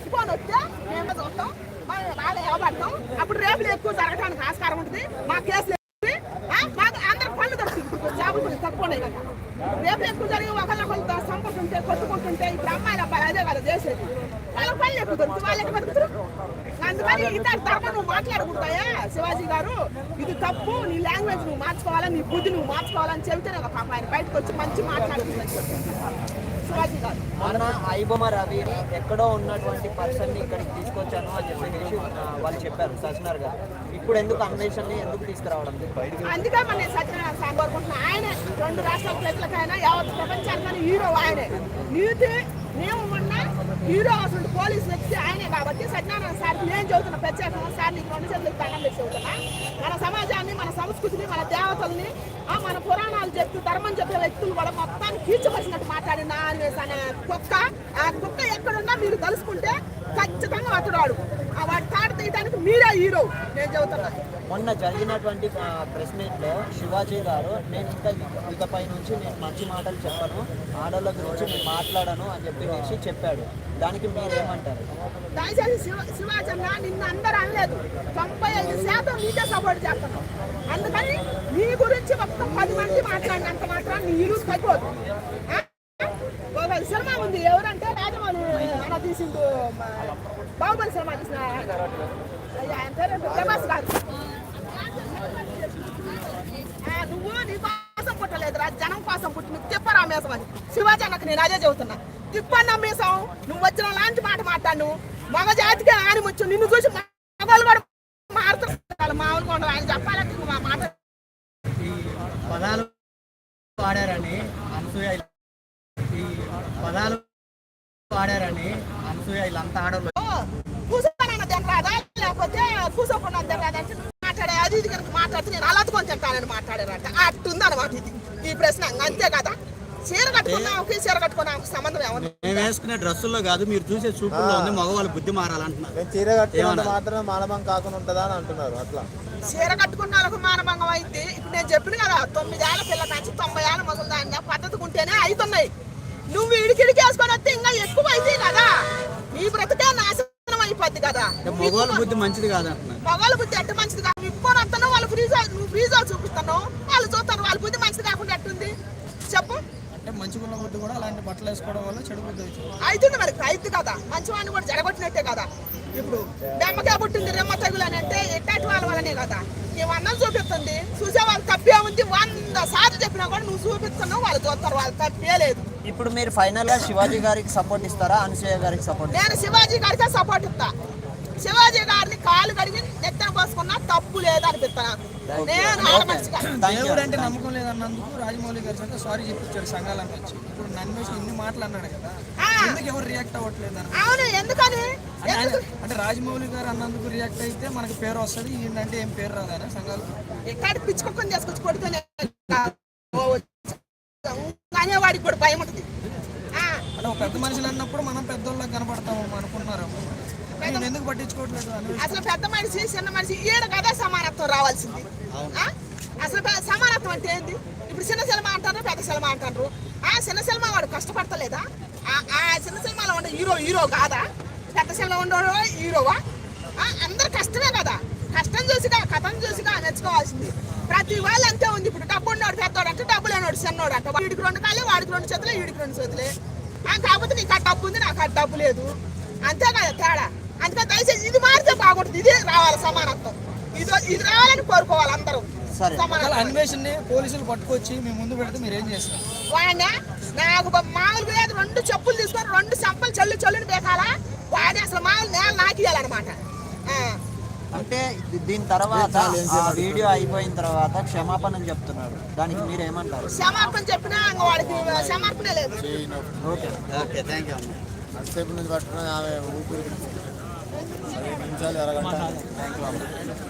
తీసుకొని వస్తే మేము చూస్తాం. మనం వాళ్ళు ఇవ్వబడతాం అప్పుడు రేపులు ఎక్కువ జరగడానికి ఆస్కారం ఉంటుంది. మా కేసులు ఆ, మాకు అందరు పనులు దొరుకుతుంది ఇప్పుడు జాబులు కొంచెం తక్కువ ఉన్నాయి కదా. రేపు ఎక్కువ జరిగి ఒకళ్ళొకళ్ళతో సంపడుతుంటే కొట్టుకుంటుంటే ఇప్పుడు అమ్మాయిలు అబ్బాయి అదే కదా చేసేది. వాళ్ళ పనులు ఎక్కువ దొరుకుతుంది వాళ్ళు ఎక్కడ బతుకుతారు? అందుకని ఇద్దరు ధర్మం నువ్వు మాట్లాడకూడదాయా శివాజీ గారు. ఇది తప్పు. నీ లాంగ్వేజ్ నువ్వు మార్చుకోవాలా? నీ బుద్ధి నువ్వు మార్చుకోవాలని చెబితేనే ఒక పాప ఆయన బయటకు వచ్చి మంచి మాట్లాడుతుందని చెప్పి. మొన్న ఐబొమ్మ రవిని ఎక్కడో ఉన్నటువంటి పర్సన్ని ఇక్కడికి తీసుకొచ్చాను అని చెప్పేసి వాళ్ళు చెప్పారు సజ్జనార్ గారు. ఇప్పుడు ఎందుకు అన్వేషణని ఎందుకు తీసుకురావడం? అందుకే మన సత్యనారాయణ స్వామి కోరుకుంటున్నా ఆయనే రెండు రాష్ట్రాల ప్రజలకైనా యావత్ ప్రపంచానికైనా హీరో ఆయనే. నీతి మేము ఉన్న హీరో అసలు పోలీసు వ్యక్తి ఆయనే కాబట్టి సత్యనారాయణ సార్ నేను చదువుతున్న ప్రత్యేకంగా సార్ నీకు రెండు చేతులకు దండం పెట్టి చదువుతున్నా మన సమాజం మన సంస్కృతిని మన దేవతల్ని ఆ మన పురాణాలు చెప్తూ ధర్మం చెప్పే వ్యక్తులు కూడా మొత్తాన్ని కీర్చపరిచినట్టు మాట్లాడి నా అన్వేష్ అనే కుక్క. ఆ కుక్క ఎక్కడున్నా మీరు తలుసుకుంటే ఖచ్చితంగా అతడాడు వాడి తాడు తీయడానికి మీరే హీరో. నేను చెబుతున్నా. మొన్న జరిగినటువంటి ప్రెస్ మీట్లో శివాజీ గారు నేను ఇంకా ఇకపై నుంచి నేను మంచి మాటలు చెప్పను. ఆడోళ్ళ గురించి నేను మాట్లాడను అని చెప్పేసి చెప్పాడు. దానికి మీరు ఏమంటారు దయచేసి శివ శివాచంద్ర నిన్ను అందరూ అనలేదు. తొంభై ఐదు శాతం నీకే సపోర్ట్ చేస్తున్నావు అందుకని నీ గురించి ఒక్క పది మంది మాట్లాడినంత మాత్రం నీ ఇల్లు తగ్గిపోదు ఆ? ఒక సినిమా ఉంది ఎవరంటే రాజమౌళి అలా తీసిండు బాహుబలి సినిమా తీసిన ఆయన. పేరు ప్రభాస్ గారు నువ్వు నీ కోసం పుట్టలేదురా జనం కోసం పుట్టిన నువ్వు తిప్పరా అని శివాజీ అన్నకు నేను అదే చెబుతున్నా తిప్పన్నా మేసం నువ్వు వచ్చిన లాంటి మాట మాట్లాడు మగ జాతికి ఆని వచ్చు నిన్ను చూసి మగవాళ్ళు కూడా మారుతున్నారు మామూలుగా ఉండదు ఆయన చెప్పాలంటే నువ్వు ఆ మాట ఈ పదాలు వాడారని అనసూయ ఇలా- ఈ పదాలు వాడారని అనసూయ వీళ్ళంతా లేకపోతే మాట్లాడే అది ఇది కనుక మాట్లాడితే నేను అలాతుకొని తింటానని మాట్లాడారంట. అట్టుంది అనమాట ఇది? ఈ ప్రశ్న అంతే కదా? చీర కట్టుకున్నావుకి చీర కట్టుకున్నావు సంబంధం ఏమన్నా మేము వేసుకునే డ్రెస్సుల్లో కాదు మీరు చూసే చూపుల్లో ఉంది మగవాళ్ళ బుద్ధి మారాలంటున్నారు. నేను చీర? మాత్రం మానవం కాకుండా ఉంటుందా అని అంటున్నారు అట్లా. చీర కట్టుకున్న వాళ్ళకు మానభంగం అయితే ఇప్పుడు నేను చెప్పిన కదా తొమ్మిదేళ్ళ పిల్ల కాంచి తొంభై ఏళ్ళ మొదలు దాన్ని పద్ధతికి ఉంటేనే అవుతున్నాయి. నువ్వు ఇడికిడికి వేసుకొని వస్తే ఇంకా ఎక్కువ అవుతాయి కదా. నీ బ్రతికే నాశనం అయిపోద్ది కదా. మగవాళ్ళ బుద్ధి మంచిది కాదంటున్నారు మగవాళ్ళ బుద్ధి ఎట్ట మంచిది కాదు. ఇప్పుడు వస్తాను వాళ్ళు ఫ్రీజ్ నువ్వు ఫ్రీజ్ చూపిస్తాను. వాళ్ళు చూస్తారు వాళ్ళ బుద్ధి మంచిది కాకుండా ఎట్టుంది? చెప్పు. అంటే మంచిగున్న బుద్ధి కూడా అలాంటి బట్టలు వేసుకోవడం వల్ల చెడు బుద్ధి అవుతుంది. మరి అవుతుంది కదా. మంచివాడిని కూడా జరగొట్టినట్టే కదా. ఇప్పుడు బెమ్మకాయ పుట్టింది రెమ్మ తగులు అని అంటే ఎట్టాటి వాళ్ళ వల్లనే కదా. నీవు అన్నం చూపిస్తుంది. చూసే వాళ్ళు తప్పే ఉంది. వంద సార్లు చెప్పినా కూడా నువ్వు చూపిస్తున్నావు వాళ్ళు చూస్తారు. వాళ్ళు తప్పే లేదు. ఇప్పుడు మీరు ఫైనల్గా శివాజీ గారికి సపోర్ట్ ఇస్తారా అనసూయ గారికి సపోర్ట్ నేను శివాజీ గారికే సపోర్ట్ ఇస్తా. శివాజీ గారిని కాలు కడిగి నెత్తన పోసుకున్నా తప్పు లేదు అనిపిస్తాను నేను ఆడమనిషిగా. దేవుడు అంటే నమ్మకం లేదన్నందుకు రాజమౌళి గారి చేత సారీ చెప్పించాడు సంఘాలను వచ్చి. ఇప్పుడు నన్ను వేసి ఇన్ని మాటలు అన్నాడు కదా. ఎందుకు ఎవరు రియాక్ట్ అవ్వట్లేదు అవును ఎందుకని? అంటే రాజమౌళి గారు అన్నందుకు రియాక్ట్ అయితే మనకి పేరు వస్తుంది ఏంటంటే ఏం పేరు రాదా సంఘాలు. ఎక్కడ పిచ్చుకొని చేసుకొచ్చి కొడితేనే అనేవాడికి కూడా భయం ఉంటుంది. ఆ, అంటే పెద్ద మనుషులు అన్నప్పుడు మనం పెద్దోళ్ళకి కనపడతాము అనుకున్నారు నేను ఎందుకు పట్టించుకోవట్లేదు అసలు పెద్ద మనిషి చిన్న మనిషి ఈడ కదా సమానత్వం రావాల్సింది. ఆ? అసలు సమానత్వం అంటే ఏంది? ఇప్పుడు చిన్న సినిమా అంటారు పెద్ద సినిమా అంటారు. ఆ చిన్న సినిమా వాడు కష్టపడతలేదా? ఆ- ఆ చిన్న సినిమాలో ఉండే హీరో హీరో కాదా? పెద్ద సినిమా ఉండేవాడు హీరోవా? ఆ, అందరు కష్టమే కదా. కష్టం చూసిగా కథను చూసిగా మెచ్చుకోవాల్సింది ప్రతి వాళ్ళు అంతే ఉంది ఇప్పుడు. డబ్బు ఉన్నవాడు పెద్దవాడు అంటే డబ్బు చిన్నవాడు అంటే వీడికి రెండు కాళ్ళు వాడికి రెండు చేతులే వీడికి రెండు చేతులే. కాకపోతే నీకు ఆ డబ్బు ఉంది నాకు ఆ డబ్బు లేదు. అంతే కదా తేడా? అందుకే దయచేసి ఇది మారితే బాగుంటుంది. ఇది రావాలి సమానత్వం. ఇది ఇది రావాలని కోరుకోవాలి అందరూ. పోలీసులు పట్టుకొచ్చి మీ ముందు పెడితే మీరు ఏం చేస్తారు? వాడిని నాకు మామూలుగా లేదు రెండు చెప్పులు తీసుకొని రెండు చెంపలు చల్లు చల్లుని బేకాలా? వాడిని అసలు మామూలు నేల నాకియాలన్నమాట ఆ. అంటే దీని తర్వాత ఆ వీడియో అయిపోయిన తర్వాత క్షమాపణ చెప్తున్నారు. దానికి మీరు ఏమంటారు క్షమాపణ చెప్పినా వాడికి క్షమాపణ లేదు. ఓకే. ఓకే థ్యాంక్ యూ అంతసేపు నుంచి పట్టుకున్న ఆమె ఊపిరి నిమిషాలు అరగంట. Thank you